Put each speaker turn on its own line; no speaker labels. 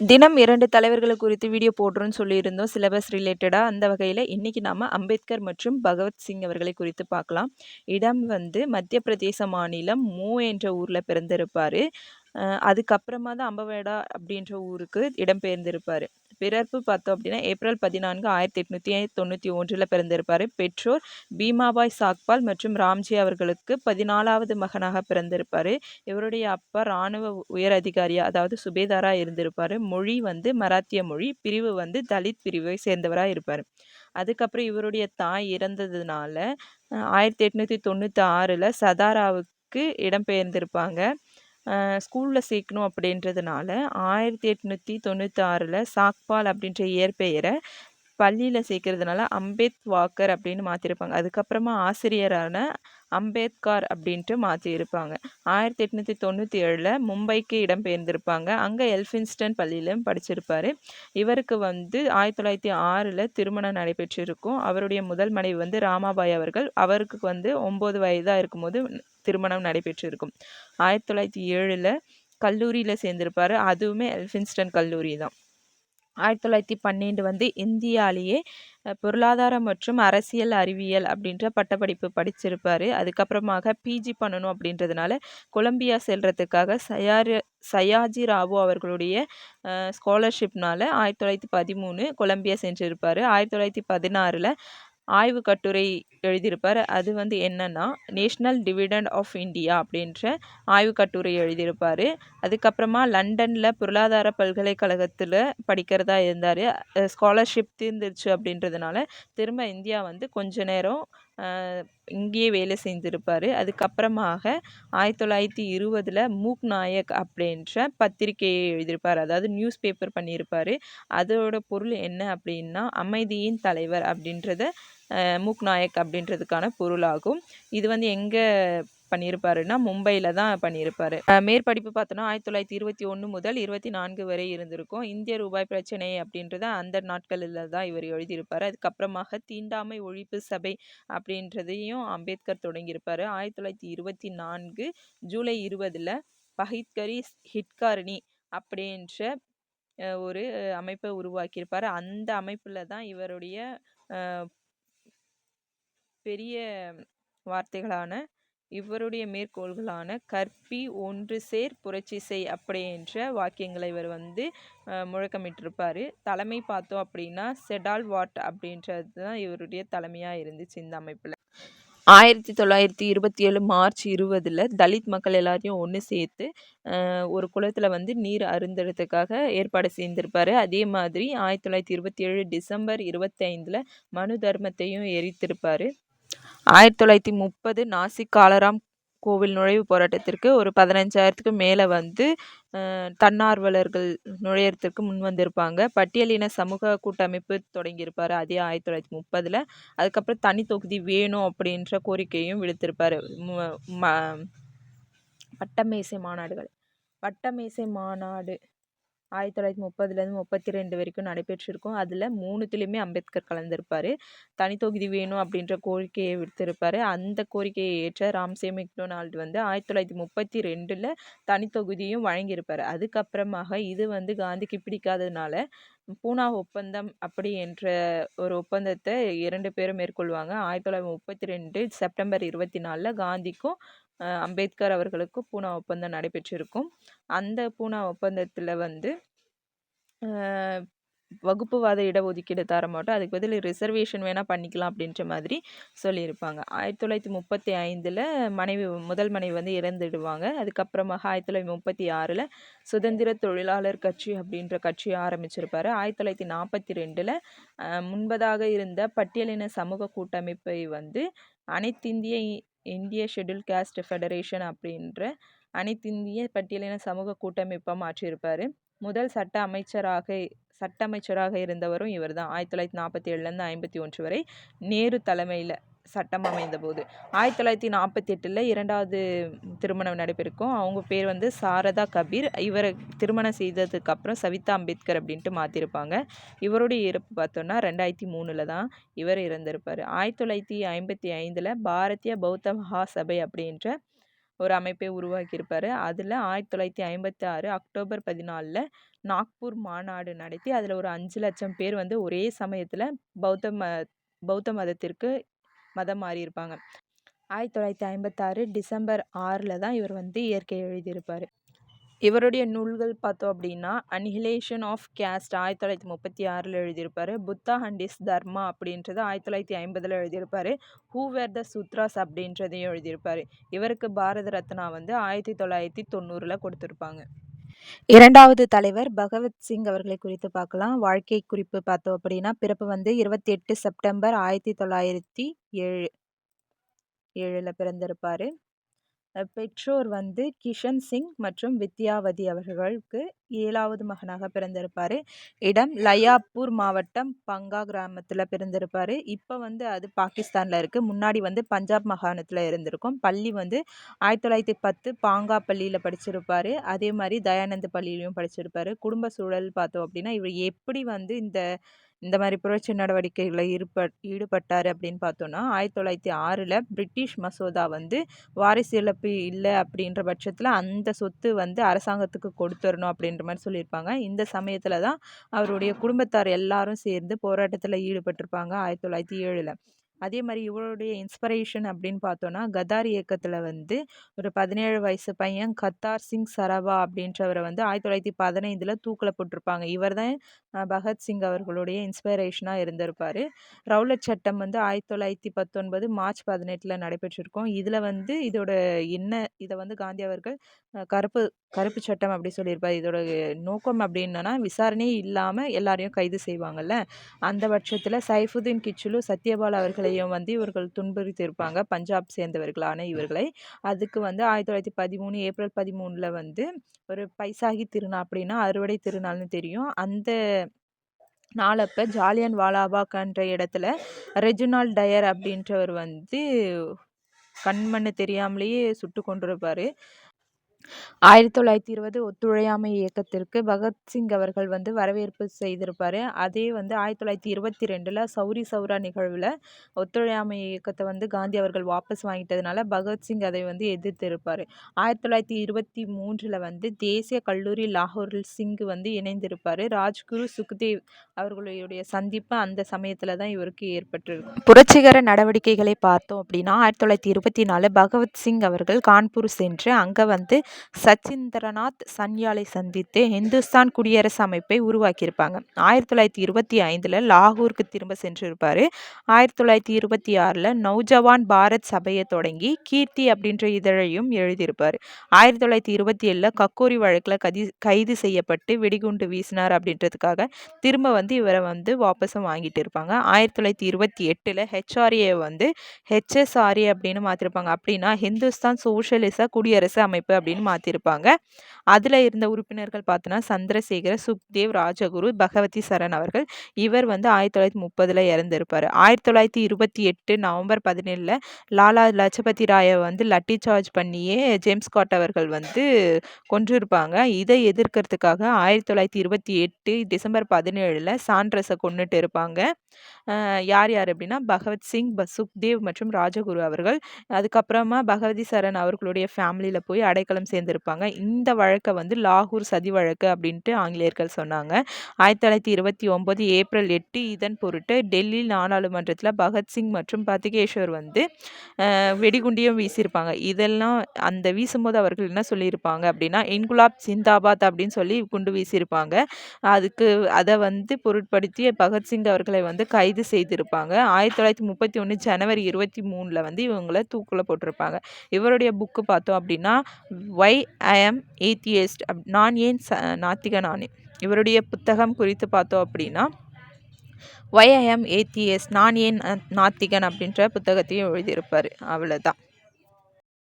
தினம் இரண்டு தலைவர்களை குறித்து வீடியோ போடுறோன்னு சொல்லியிருந்தோம். சிலபஸ் ரிலேட்டடாக அந்த வகையில் இன்றைக்கி நாம் அம்பேத்கர் மற்றும் பகவத் சிங் அவர்களை குறித்து பார்க்கலாம். இடம் வந்து மத்திய பிரதேச மாநிலம் மூ என்ற ஊரில் பிறந்திருப்பார். அதுக்கப்புறமா தான் அம்பவேடா அப்படின்ற ஊருக்கு இடம்பெயர்ந்திருப்பார். பிறப்பு பார்த்தோம் அப்படின்னா ஏப்ரல் பதினான்கு ஆயிரத்தி எட்நூற்றி தொண்ணூற்றி ஒன்றில் பிறந்திருப்பார். பெற்றோர் பீமாபாய் சாக்பால் மற்றும் ராம்ஜி அவர்களுக்கு பதினாலாவது மகனாக பிறந்திருப்பார். இவருடைய அப்பா இராணுவ உயர் அதிகாரியாக அதாவது சுபேதாராக இருந்திருப்பார். மொழி வந்து மராத்திய மொழி பிரிவு வந்து தலித் பிரிவை சேர்ந்தவராக இருப்பார். அதுக்கப்புறம் இவருடைய தாய் இறந்ததுனால ஆயிரத்தி எட்நூற்றி தொண்ணூற்றி ஆறில் சதாராவுக்கு இடம்பெயர்ந்திருப்பாங்க. ஸ்கூலில் சேர்க்கணும் அப்படின்றதுனால ஆயிரத்தி எட்நூற்றி தொண்ணூற்றி ஆறில் சாக்பால் அப்படின்ற இயற்பெயரை பள்ளியில் சேர்க்கறதுனால அம்பேத் வாக்கர் அப்படின்னு மாற்றிருப்பாங்க அதுக்கப்புறமா ஆசிரியரான அம்பேத்கார் அப்படின்ட்டு மாற்றியிருப்பாங்க ஆயிரத்தி எட்நூற்றி தொண்ணூற்றி ஏழில் மும்பைக்கு இடம்பெயர்ந்திருப்பாங்க. அங்கே எல்ஃபின்ஸ்டன் பள்ளியிலும் படிச்சிருப்பார். இவருக்கு வந்து ஆயிரத்தி தொள்ளாயிரத்தி ஆறில் திருமணம் நடைபெற்றிருக்கும். அவருடைய முதல் மனைவி வந்து ராமாபாய் அவர்கள். அவருக்கு வந்து ஒம்பது வயதாக இருக்கும்போது திருமணம் நடைபெற்றிருக்கும். ஆயிரத்தி தொள்ளாயிரத்தி ஏழில் கல்லூரியில் சேர்ந்திருப்பார். அதுவுமே எல்ஃபின்ஸ்டன் கல்லூரி தான் ஆயிரத்தி தொள்ளாயிரத்தி பன்னெண்டு வந்து இந்தியாலேயே பொருளாதாரம் மற்றும் அரசியல் அறிவியல் அப்படின்ற பட்டப்படிப்பு படிச்சிருப்பார். அதுக்கப்புறமாக பிஜி பண்ணணும் அப்படின்றதுனால கொலம்பியா செல்றதுக்காக சயாரி சயாஜி ராவு அவர்களுடைய ஸ்காலர்ஷிப்னால ஆயிரத்தி தொள்ளாயிரத்தி பதிமூணு கொலம்பியா சென்றிருப்பார். ஆயிரத்தி தொள்ளாயிரத்தி பதினாறில் ஆய்வு கட்டுரை எழுதியிருப்பார். அது வந்து என்னன்னா நேஷ்னல் டிவிடெண்ட் ஆஃப் இந்தியா அப்படின்ற ஆய்வு கட்டுரை எழுதியிருப்பார். அதுக்கப்புறமா லண்டனில் பொருளாதார பல்கலைக்கழகத்தில் படிக்கிறதா இருந்தார். ஸ்காலர்ஷிப் தீர்ந்துருச்சு அப்படின்றதுனால திரும்ப இந்தியா வந்து கொஞ்ச நேரம் இங்கேயே வேலை செஞ்சுருப்பார். அதுக்கப்புறமாக ஆயிரத்தி தொள்ளாயிரத்தி இருபதில் மூக் நாயக் அப்படின்ற பத்திரிகையை எழுதியிருப்பார். அதாவது நியூஸ் பேப்பர் பண்ணியிருப்பார். அதோட பொருள் என்ன அப்படின்னா அமைதியின் தலைவர் அப்படின்றத மூக் நாயக் அப்படின்றதுக்கான பொருளாகும். இது வந்து எங்கே பண்ணியிருப்பாருன்னா மும்பையில் தான் பண்ணியிருப்பார். மேற்படிப்பு பார்த்தோன்னா ஆயிரத்தி தொள்ளாயிரத்தி இருபத்தி ஒன்று முதல் இருபத்தி நான்கு வரை இருந்திருக்கும். இந்திய ரூபாய் பிரச்சனை அப்படின்றத அந்த நாட்களில் தான் இவர் எழுதியிருப்பார். அதுக்கப்புறமாக தீண்டாமை ஒழிப்பு சபை அப்படின்றதையும் அம்பேத்கர் தொடங்கியிருப்பார். ஆயிரத்தி தொள்ளாயிரத்தி இருபத்தி நான்கு ஜூலை இருபதில் பஹித்கரி ஹிட்காரணி அப்படின்ற ஒரு அமைப்பை உருவாக்கியிருப்பார். அந்த அமைப்பில் தான் இவருடைய பெரிய வார்த்தைகளான இவருடைய மேற்கோள்களான கற்பி ஒன்று சேர் புரட்சி செய் அப்படின்ற வாக்கியங்களை இவர் வந்து முழக்கமிட்டிருப்பார். தலைமை பார்த்தோம் அப்படின்னா செடால் வாட் அப்படின்றது தான் இவருடைய தலைமையாக இருந்துச்சு இந்த அமைப்பில். ஆயிரத்தி தொள்ளாயிரத்தி இருபத்தி ஏழு மார்ச் இருபதில் தலித் மக்கள் எல்லாரையும் ஒன்று சேர்த்து ஒரு குளத்தில் வந்து நீர் அருந்துறதுக்காக ஏற்பாடு செய்திருப்பார். அதே மாதிரி ஆயிரத்தி தொள்ளாயிரத்தி இருபத்தி ஏழு டிசம்பர் இருபத்தைந்தில் மனு தர்மத்தையும் எரித்திருப்பார். ஆயிரத்தி தொள்ளாயிரத்தி முப்பது நாசிக் காலராம் கோவில் நுழைவு போராட்டத்திற்கு ஒரு பதினஞ்சாயிரத்துக்கு மேலே வந்து தன்னார்வலர்கள் நுழையிறதுக்கு முன் வந்திருப்பாங்க. பட்டியலின சமூக கூட்டமைப்பு தொடங்கியிருப்பார். அதே ஆயிரத்தி தொள்ளாயிரத்தி முப்பதில். அதுக்கப்புறம் தனி தொகுதி வேணும் அப்படின்ற கோரிக்கையும் விடுத்திருப்பார். பட்டமேசை மாநாடுகள். பட்டமேசை மாநாடு ஆயிரத்தி தொள்ளாயிரத்தி முப்பதுலேருந்து முப்பத்தி ரெண்டு வரைக்கும் நடைபெற்றிருக்கும். அதில் மூணுத்துலேயுமே அம்பேத்கர் கலந்துருப்பார். தனி தொகுதி வேணும் அப்படின்ற கோரிக்கையை விடுத்திருப்பார். அந்த கோரிக்கையை ஏற்ற ராம்சே மெக்டொனால்டு வந்து ஆயிரத்தி தொள்ளாயிரத்தி முப்பத்தி ரெண்டில் தனி தொகுதியும் வழங்கியிருப்பார். அதுக்கப்புறமாக இது வந்து காந்திக்கு பிடிக்காததுனால பூனா ஒப்பந்தம் அப்படி என்ற ஒரு ஒப்பந்தத்தை இரண்டு பேரும் மேற்கொள்வாங்க. ஆயிரத்தி தொள்ளாயிரத்தி முப்பத்தி ரெண்டு செப்டம்பர் இருபத்தி நாலில் காந்திக்கும் அம்பேத்கர் அவர்களுக்கும் பூனா ஒப்பந்தம் நடைபெற்றிருக்கும். அந்த பூனா ஒப்பந்தத்தில் வந்து வகுப்புவாத இடஒதுக்கீடு தர மாட்டோம் அதுக்கு பதில் ரிசர்வேஷன் வேணால் பண்ணிக்கலாம் அப்படின்ற மாதிரி சொல்லியிருப்பாங்க. ஆயிரத்தி தொள்ளாயிரத்தி முப்பத்தி ஐந்தில் மனைவி முதல் மனைவி வந்து இறந்துடுவாங்க. அதுக்கப்புறமாக ஆயிரத்தி தொள்ளாயிரத்தி முப்பத்தி ஆறில் சுதந்திர தொழிலாளர் கட்சி அப்படின்ற கட்சியை ஆரம்பிச்சிருப்பார். ஆயிரத்தி தொள்ளாயிரத்தி நாற்பத்தி ரெண்டில் முன்பதாக இருந்த பட்டியலின சமூக கூட்டமைப்பை வந்து அனைத்திந்திய இந்திய ஷெட்யூல் கேஸ்ட் ஃபெடரேஷன் அப்படின்ற அனைத்திந்திய பட்டியலின சமூக கூட்டமைப்பாக மாற்றியிருப்பார். முதல் சட்ட அமைச்சராக சட்ட அமைச்சராக இருந்தவரும் இவர் தான் ஆயிரத்தி தொள்ளாயிரத்தி நாற்பத்தி ஏழுலேருந்து ஐம்பத்தி ஒன்று வரை நேரு தலைமையில் சட்டம் அமைந்த போது ஆயிரத்தி தொள்ளாயிரத்தி நாற்பத்தி எட்டில் இரண்டாவது திருமணம் நடைபெறுக்கும். அவங்க பேர் வந்து சாரதா கபீர். இவரை திருமணம் செய்ததுக்கு அப்புறம் சவிதா அம்பேத்கர் அப்படின்ட்டு மாற்றிருப்பாங்க இவருடைய இறப்பு பார்த்தோன்னா ரெண்டாயிரத்தி மூணில் தான் இவர் இறந்திருப்பார். ஆயிரத்தி தொள்ளாயிரத்தி ஐம்பத்தி ஐந்தில் பாரதிய பௌத்த மகாசபை அப்படின்ற ஒரு அமைப்பை உருவாக்கியிருப்பார். அதில் ஆயிரத்தி தொள்ளாயிரத்தி ஐம்பத்தி ஆறு அக்டோபர் பதினாலில் நாக்பூர் மாநாடு நடத்தி அதில் ஒரு அஞ்சு லட்சம் பேர் வந்து ஒரே சமயத்தில் பௌத்த ம பௌத்த மதத்திற்கு மதம் மாறியிருப்பாங்க. ஆயிரத்தி தொள்ளாயிரத்தி ஐம்பத்தாறு டிசம்பர் ஆறில் தான் இவர் வந்து இயற்கை எழுதியிருப்பார். இவருடைய நூல்கள் பார்த்தோம் அப்படின்னா அனிஹிலேஷன் ஆஃப் கேஸ்ட் ஆயிரத்தி தொள்ளாயிரத்தி முப்பத்தி ஆறில் எழுதியிருப்பார். புத்தா அண்ட் இஸ் தர்மா அப்படின்றது ஆயிரத்தி தொள்ளாயிரத்தி ஐம்பதில் எழுதியிருப்பார். ஹூ வேர் த சூத்ராஸ் அப்படின்றதையும் எழுதியிருப்பார். இவருக்கு பாரத ரத்னா வந்து ஆயிரத்தி தொள்ளாயிரத்தி தொண்ணூறில் கொடுத்துருப்பாங்க. இரண்டாவது தலைவர் பகவத் சிங் அவர்களை குறித்து பார்க்கலாம். வாழ்க்கை குறிப்பு பார்த்தோம் அப்படின்னா பிறப்பு வந்து இருபத்தி எட்டு செப்டம்பர் ஆயிரத்தி தொள்ளாயிரத்தி ஏழு ஏழில் பிறந்திருப்பார். பெற்றோர் வந்து கிஷன் சிங் மற்றும் வித்யாவதி அவர்களுக்கு ஏழாவது மகனாக பிறந்திருப்பார். இடம் லயாப்பூர் மாவட்டம் பங்கா கிராமத்தில் பிறந்திருப்பார். இப்போ வந்து அது பாகிஸ்தானில் இருக்குது முன்னாடி வந்து பஞ்சாப் மாகாணத்தில் இருந்திருக்கும். பள்ளி வந்து ஆயிரத்தி தொள்ளாயிரத்தி பத்து பாங்கா பள்ளியில் படிச்சிருப்பார். அதே மாதிரி தயானந்த் பள்ளியிலையும் படிச்சிருப்பார். குடும்ப சூழல் பார்த்தோம் அப்படின்னா இவர் எப்படி வந்து இந்த இந்த மாதிரி புரட்சி நடவடிக்கைகளில் ஈடுபட் ஈடுபட்டார் அப்படின்னு பார்த்தோன்னா ஆயிரத்தி தொள்ளாயிரத்தி ஆறில் பிரிட்டிஷ் மசோதா வந்து வாரிசு இழப்பு இல்லை அப்படின்ற பட்சத்தில் அந்த சொத்து வந்து அரசாங்கத்துக்கு கொடுத்துடணும் அப்படின்ற மாதிரி சொல்லியிருப்பாங்க. இந்த சமயத்தில் தான் அவருடைய குடும்பத்தார் எல்லாரும் சேர்ந்து போராட்டத்தில் ஈடுபட்டிருப்பாங்க ஆயிரத்தி தொள்ளாயிரத்தி ஏழில். அதே மாதிரி இவருடைய இன்ஸ்பிரேஷன் அப்படின்னு பார்த்தோன்னா கதார் இயக்கத்தில் வந்து ஒரு பதினேழு வயசு பையன் கத்தார் சிங் சரவா அப்படின்றவரை வந்து ஆயிரத்தி தொள்ளாயிரத்தி பதினைந்தில் தூக்கில் போட்டிருப்பாங்க. இவர் தான் பகத்சிங் அவர்களுடைய இன்ஸ்பிரேஷனாக இருந்திருப்பார். ரவுலட் சட்டம் வந்து ஆயிரத்தி தொள்ளாயிரத்தி பத்தொன்பது மார்ச் பதினெட்டில் நடைபெற்றிருக்கும். இதில் வந்து இதோட என்ன இதை வந்து காந்தி அவர்கள் கருப்பு கருப்பு சட்டம் அப்படி சொல்லியிருப்பார். இதோட நோக்கம் அப்படின்னா விசாரணையே இல்லாமல் எல்லாரையும் கைது செய்வாங்கல்ல? அந்த பட்சத்தில் சைஃபுதீன் கிச்சுலு சத்யபால் அவர்களையும் வந்து இவர்கள் துன்புறுத்தியிருப்பாங்க. பஞ்சாப் சேர்ந்தவர்களான இவர்களை. அதுக்கு வந்து ஆயிரத்தி தொள்ளாயிரத்தி பதிமூணு ஏப்ரல் பதிமூணில் வந்து ஒரு பைசாகி திருநாள் அப்படின்னா அறுவடை திருநாள்னு தெரியும். அந்த நாளப்போ ஜாலியன் வாலாபாக்ன்ற இடத்துல ரெஜினால் டயர் அப்படின்றவர் வந்து கண்மண்ணு தெரியாமலேயே சுட்டு கொண்டிருப்பார் ஆயிரத்தி தொள்ளாயிரத்தி இருபது ஒத்துழையாமை இயக்கத்திற்கு பகத்சிங் அவர்கள் வந்து வரவேற்பு செய்திருப்பார். அதே வந்து ஆயிரத்தி தொள்ளாயிரத்தி இருபத்தி ரெண்டில் சௌரி சௌரா நிகழ்வில் ஒத்துழையாமை இயக்கத்தை வந்து காந்தி அவர்கள் வாபஸ் வாங்கிட்டதுனால பகத்சிங் அதை வந்து எதிர்த்திருப்பார். ஆயிரத்தி தொள்ளாயிரத்தி இருபத்தி மூன்றில் வந்து தேசிய கல்லூரி லாகூரில் சிங் வந்து இணைந்திருப்பார். ராஜ்குரு சுக்தேவ் அவர்களுடைய சந்திப்பு அந்த சமயத்தில் தான் இவருக்கு ஏற்பட்டிருக்கு புரட்சிகர நடவடிக்கைகளை பார்த்தோம் அப்படின்னா ஆயிரத்தி தொள்ளாயிரத்தி இருபத்தி நாலு பகவத்சிங் அவர்கள் கான்பூர் சென்று அங்கே வந்து சச்சிந்திரநாத் சன்யாலை சந்தித்து இந்துஸ்தான் குடியரசு அமைப்பை உருவாக்கியிருப்பாங்க. ஆயிரத்தி தொள்ளாயிரத்தி இருபத்தி ஐந்தில் லாகூருக்கு திரும்ப சென்றிருப்பார். ஆயிரத்தி தொள்ளாயிரத்தி இருபத்தி ஆறில் நௌஜவான் பாரத் சபையை தொடங்கி கீர்த்தி அப்படின்ற இதழையும் எழுதியிருப்பார். ஆயிரத்தி தொள்ளாயிரத்தி இருபத்தி ஏழில் கக்கோரி வழக்கில் கதி கைது செய்யப்பட்டு வெடிகுண்டு வீசினார் அப்படின்றதுக்காக திரும்ப வந்து இவரை வந்து வாபஸும் வாங்கிட்டு இருப்பாங்க. ஆயிரத்தி தொள்ளாயிரத்தி இருபத்தி எட்டில் ஹெச்ஆர்ஏ வந்து ஹெச்எஸ்ஆர்ஏ அப்படின்னு மாற்றிருப்பாங்க அப்படின்னா ஹிந்துஸ்தான் சோஷலிச குடியரசு அமைப்பு அப்படின்னு மாற்றிருப்பாங்க அதில் இருந்த உறுப்பினர்கள் பார்த்தோன்னா சந்திரசேகர சுக்தேவ் ராஜகுரு பகவதி சரண் அவர்கள். இவர் வந்து ஆயிரத்தி தொள்ளாயிரத்தி முப்பதில் இறந்திருப்பார். ஆயிரத்தி தொள்ளாயிரத்தி இருபத்தி எட்டு நவம்பர் பதினேழில் லாலா லஜபதி ராயை வந்து லட்டி சார்ஜ் பண்ணியே ஜேம்ஸ் காட் அவர்கள் வந்து கொன்றிருப்பாங்க. இதை எதிர்க்கிறதுக்காக ஆயிரத்தி தொள்ளாயிரத்தி இருபத்தி எட்டு டிசம்பர் பதினேழில் சாண்ட்ரஸை கொண்டுட்டு இருப்பாங்க. யார் யார் அப்படின்னா பகவத் சிங் சுக்தேவ் மற்றும் ராஜகுரு அவர்கள். அதுக்கப்புறமா பகவதி சரண் அவர்களுடைய ஃபேமிலியில் போய் அடைக்கலம் சேர்ந்திருப்பாங்க. இந்த வழக்கை வந்து லாகூர் சதி வழக்கு அப்படின்ட்டு ஆங்கிலேயர்கள் சொன்னாங்க. ஆயிரத்தி தொள்ளாயிரத்தி இருபத்தி ஒம்பது ஏப்ரல் எட்டு இதன் பொருட்டு டெல்லி நாடாளுமன்றத்தில் பகத்சிங் மற்றும் பத்திகேஸ்வர் வந்து வெடிகுண்டியும் வீசியிருப்பாங்க. இதெல்லாம் அந்த வீசும்போது அவர்கள் என்ன சொல்லியிருப்பாங்க அப்படின்னா இன்குலாப் சிந்தாபாத் அப்படின்னு சொல்லி குண்டு வீசியிருப்பாங்க. அதுக்கு அதை வந்து பொருட்படுத்தி பகத்சிங் அவர்களை வந்து கைது செய்திருப்பாங்க. ஆயிரத்தி தொள்ளாயிரத்தி முப்பத்தி ஒன்று ஜனவரி இருபத்தி மூணில் வந்து இவங்களை தூக்கில் போட்டிருப்பாங்க. இவருடைய புக்கு பார்த்தோம் அப்படின்னா ஒய் ஐ எம் ஏத்தியஸ்ட் அப் நான் ஏன் ச நாத்திக நான் இவருடைய புத்தகம் குறித்து பார்த்தோம் அப்படின்னா ஒய் ஐ எம் ஏத்தியஸ்ட் நான் ஏன் நாத்திகன் அப்படின்ற புத்தகத்தையும் எழுதியிருப்பார். அவ்வளோதான்